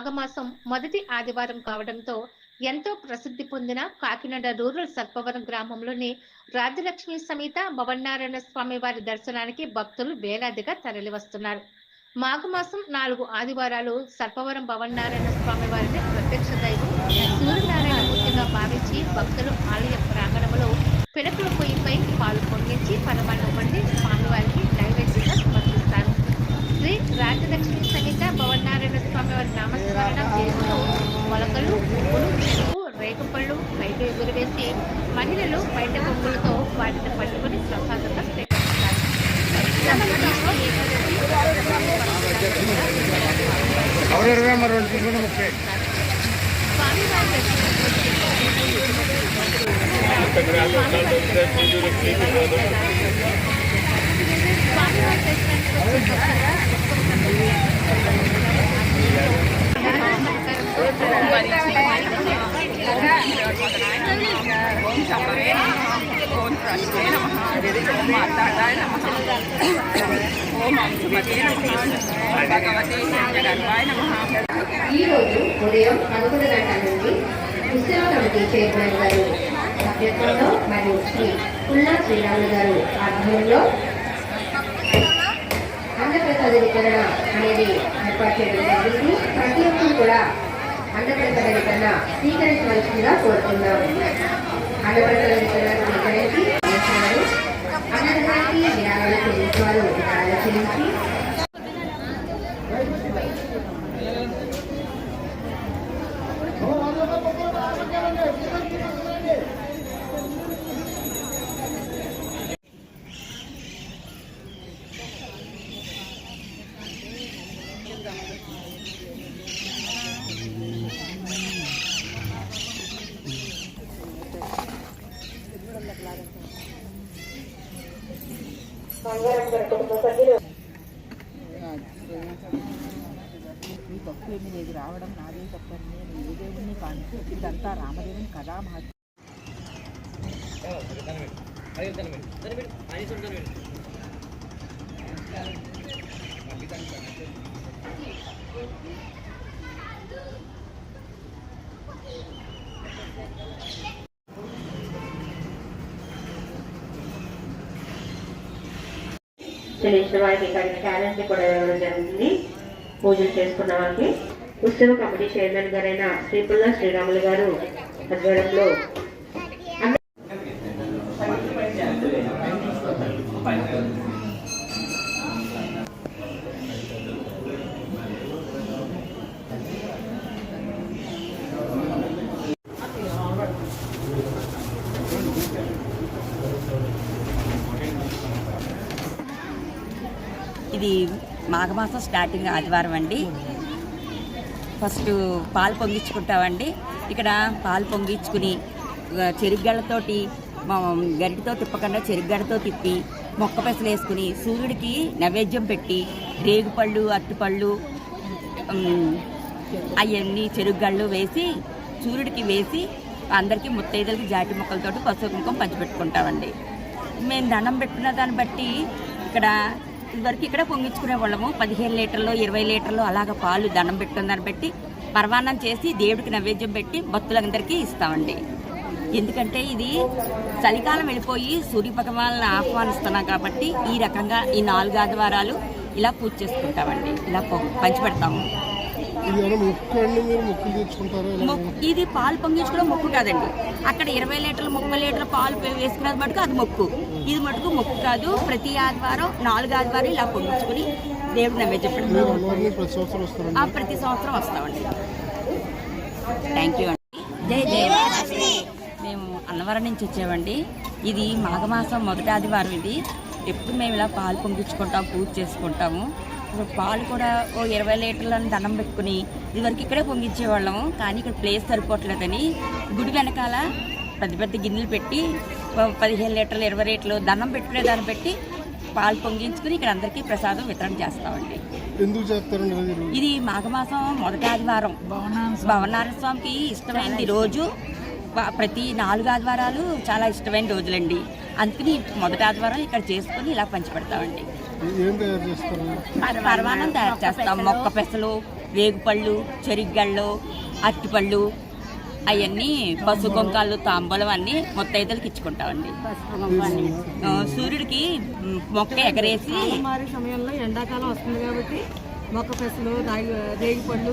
మాఘమాసం మొదటి ఆదివారం కావడంతో ఎంతో ప్రసిద్ధి పొందిన కాకినాడ రూరల్ సర్పవరం గ్రామంలోని రాజలక్ష్మి సమేత భవన్నారాయణ స్వామి వారి దర్శనానికి భక్తులు వేలాదిగా తరలివస్తున్నారు. మాఘమాసం నాలుగు ఆదివారాలు సర్పవరం భవన్నారాయణ స్వామి వారిని ప్రత్యక్ష దైవం సూర్యనారాయణ మూర్తిగా భావించి భక్తులు ఆలయ ప్రాంగణంలో పిడకల పొయ్యిపై పాలు పొంగించి పరమాన్నం వండి స్వామివారికి నైవేద్యంగా సమర్పిస్తారు. శ్రీ రాజలక్ష్మి సమేత భవనారాయణ స్వామి వారి నామస్మరణ చేస్తూ మొలకలు పువ్వులు చెరుకు రేగుపళ్ళు బయట ఎగురవేసి మహిళలు బయట బొమ్మలతో వాటిని పట్టుకుని ప్రసాదంగా స్వీకరిస్తారు. స్వామివారి స్వామివారి దర్శనానికి వచ్చే ఓం శంభవే నమః ఓం కృష్ణే నమః ఓం మార్తాండాయ నమః ఓం అంశుమతే నమః ఓం భగవతే జగన్వాయ నమః ఈ రోజు ఉదయం పదకొండు గంటల నుండి ఉత్సవ కమిటీ చైర్మన్ గారు సభ్యత్వంలో మరియు శ్రీ పుల్లా శ్రీరాములు గారు ఆధ్వర్యంలో ఆంధ్రప్రసాద వితరణ అనేది ఏర్పాటు చేయడం జరిగింది. ప్రతి ఒక్కరు కూడా ఆంధ్రప్రసాద వితరణ స్వీకరించవలసిందిగా కోరుతున్నాం ఆంధ్రప్రసాద వితరణ స్వీకరించి చేస్తున్నారు. అన్నదానానికి విరాళాలు చెల్లించేవారు ఈ తప్పు ఏమి లేదు రావడం నాదే తప్పని నేను ఏ దేవుడిని కాను ఇదంతా రామదేవుని కథా మహత్యం చెల్లించిన వారికి ఇక్కడికి క్యాలెండర్ కూడా ఇవ్వడం జరుగుతుంది పూజలు చేసుకున్న వారికి ఉత్సవ కమిటీ చైర్మన్ గారైన శ్రీపుల్ల శ్రీరాములు గారు ఆధ్వర్యంలో ఇది మాఘమాసం స్టార్టింగ్ ఆదివారం అండి. ఫస్ట్ పాలు పొంగించుకుంటామండి. ఇక్కడ పాలు పొంగించుకుని ఆ, గరిటితో తిప్పకుండా చెరుగ్గడతో తిప్పి మొక్క పెసలు వేసుకుని సూర్యుడికి నైవేద్యం పెట్టి రేగుపళ్ళు అరటిపళ్ళు అవన్నీ చెరుగళ్ళు వేసి సూర్యుడికి వేసి అందరికీ ముత్తైదులకి జాటి మొక్కలతోటి పసుపు కుంకుమ పంచిపెట్టుకుంటామండి. మేము దండం పెట్టుకున్న దాన్ని బట్టి ఇక్కడ ఇదివరకు ఇక్కడ పొంగించుకునే వాళ్ళము. పదిహేను లీటర్లు ఇరవై లీటర్లు అలాగ పాలు దండం పెట్టుకుందని పెట్టి బట్టి పరమాన్నం చేసి దేవుడికి నైవేద్యం పెట్టి భక్తులందరికీ ఇస్తామండి. ఎందుకంటే ఇది చలికాలం వెళ్ళిపోయి సూర్య భగవాన్ని ఆహ్వానిస్తున్నాం కాబట్టి ఈ రకంగా ఈ నాలుగు ఆదివారాలు ఇలా పూజ చేసుకుంటామండి. ఇలా పంచిపెడతాము. ఇది పాలు పొంగించుకోవడం మొక్కు కాదండి. అక్కడ ఇరవై లీటర్లు ముప్పై లీటర్ల పాలు వేసుకున్నది మటుకు అది మొక్కు. ఇది మటుకు మొక్కు కాదు. ప్రతి ఆదివారం నాలుగు ఆదివారం ఇలా పొంగించుకుని దేవుడు పెడతాం అన్నవారిని ప్రతి సంవత్సరం వస్తారండి. ఆ ప్రతి సంవత్సరం వస్తామండి. థ్యాంక్ యూ అండి. జై జై మేము అన్నవరం నుంచి వచ్చామండి. ఇది మాఘమాసం మొదటి ఆదివారం ఇది. ఎప్పుడు మేము ఇలా పాలు పొంగించుకుంటాం పూజ చేసుకుంటాము. ఇప్పుడు పాలు కూడా ఓ ఇరవై లీటర్లను దండం పెట్టుకుని ఇదివరకు ఇక్కడే పొంగించేవాళ్ళము. కానీ ఇక్కడ ప్లేస్ సరిపోవట్లేదని గుడి వెనకాల పెద్ద పెద్ద గిన్నెలు పెట్టి పదిహేను లీటర్లు ఇరవై లీటర్లు దండం పెట్టుకునే దాన్ని పెట్టి పాలు పొంగించుకుని ఇక్కడ అందరికీ ప్రసాదం వితరణ చేస్తామండి. ఎందుకు చేస్తారండి? ఇది మాఘమాసం మొదటి ఆదివారం. భవనారాయణ స్వామికి ఇష్టమైనది రోజు. ప్రతి నాలుగు ఆదివారాలు చాలా ఇష్టమైన రోజులండి. అందుకని మొదటి ఆదివారం ఇక్కడ చేసుకుని ఇలా పంచిపెడతామండి. ఏం తయారు చేస్తారు? పర- పరమాన్నం తయారు చేస్తాం. మొక్క పెసలు రేగుపళ్ళు చెరిగ్గళ్ళు అరటిపళ్ళు అవన్నీ పసు కుంకాలు తాంబూలం అన్నీ ముత్తైదులకి ఇచ్చుకుంటామండి. సూర్యుడికి మొక్క ఎగరేసి మారే సమయంలో ఎండాకాలం వస్తుంది కాబట్టి మొక్క పెసలు రేగి పళ్ళు